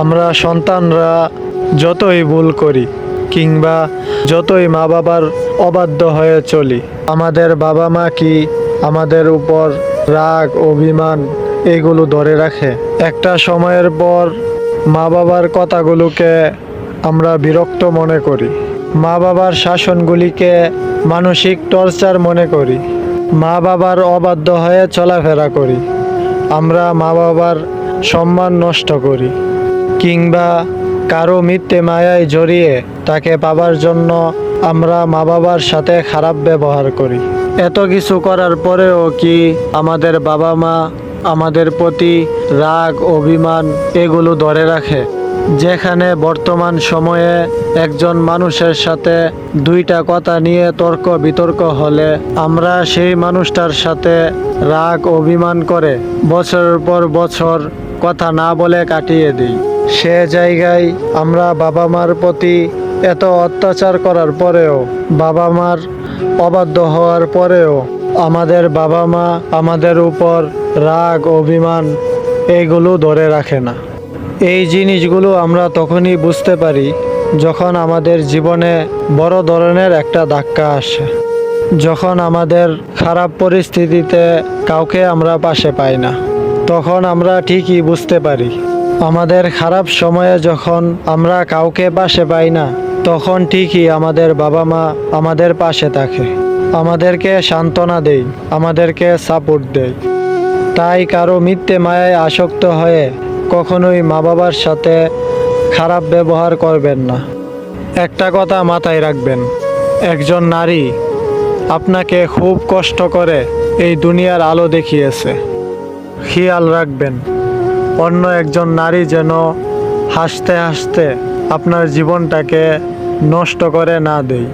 আমরা সন্তানরা যতই ভুল করি কিংবা যতই মা বাবার অবাধ্য হয়ে চলি, আমাদের বাবা মা কি আমাদের উপর রাগ, অভিমান এগুলো ধরে রাখে? একটা সময়ের পর মা বাবার কথাগুলোকে আমরা বিরক্ত মনে করি। মা বাবার শাসনগুলিকে মানসিক টর্চার মনে করি। মা বাবার অবাধ্য হয়ে চলাফেরা করি। আমরা মা বাবার সম্মান নষ্ট করি। কিংবা কারও মিথ্যে মায়ায় জড়িয়ে তাকে পাবার জন্য আমরা মা বাবার সাথে খারাপ ব্যবহার করি। এত কিছু করার পরেও কি আমাদের বাবা মা আমাদের প্রতি রাগ, অভিমান এগুলো ধরে রাখে? যেখানে বর্তমান সময়ে একজন মানুষের সাথে দুইটা কথা নিয়ে তর্ক বিতর্ক হলে আমরা সেই মানুষটার সাথে রাগ, অভিমান করে বছরের পর বছর কথা না বলে কাটিয়ে দিই। সে জায়গায় আমরা বাবা মার প্রতি এত অত্যাচার করার পরেও বাবা মার অবাধ্য হওয়ার পরেও, আমাদের বাবা মা আমাদের উপর রাগ, অভিমান এইগুলো ধরে রাখে না। এই জিনিসগুলো আমরা তখনই বুঝতে পারি যখন আমাদের জীবনে বড় ধরনের একটা ধাক্কা আসে। যখন আমাদের খারাপ পরিস্থিতিতে কাউকে আমরা পাশে পাই না, তখন আমরা ঠিকই বুঝতে পারি আমাদের খারাপ সময়ে যখন আমরা কাউকে পাশে পাই না, তখন ঠিকই আমাদের বাবা মা আমাদের পাশে থাকে। আমাদেরকে সান্ত্বনা দেয়, আমাদেরকে সাপোর্ট দেয়। তাই কারও মিথ্যে মায়ায় আসক্ত হয়ে কখনোই মা বাবার সাথে খারাপ ব্যবহার করবেন না। একটা কথা মাথায় রাখবেন, একজন নারী আপনাকে খুব কষ্ট করে এই দুনিয়ার আলো দেখিয়েছে। খেয়াল রাখবেন অন্য একজন নারী যেন হাসতে হাসতে আপনার জীবনটাকে নষ্ট করে না দেয়।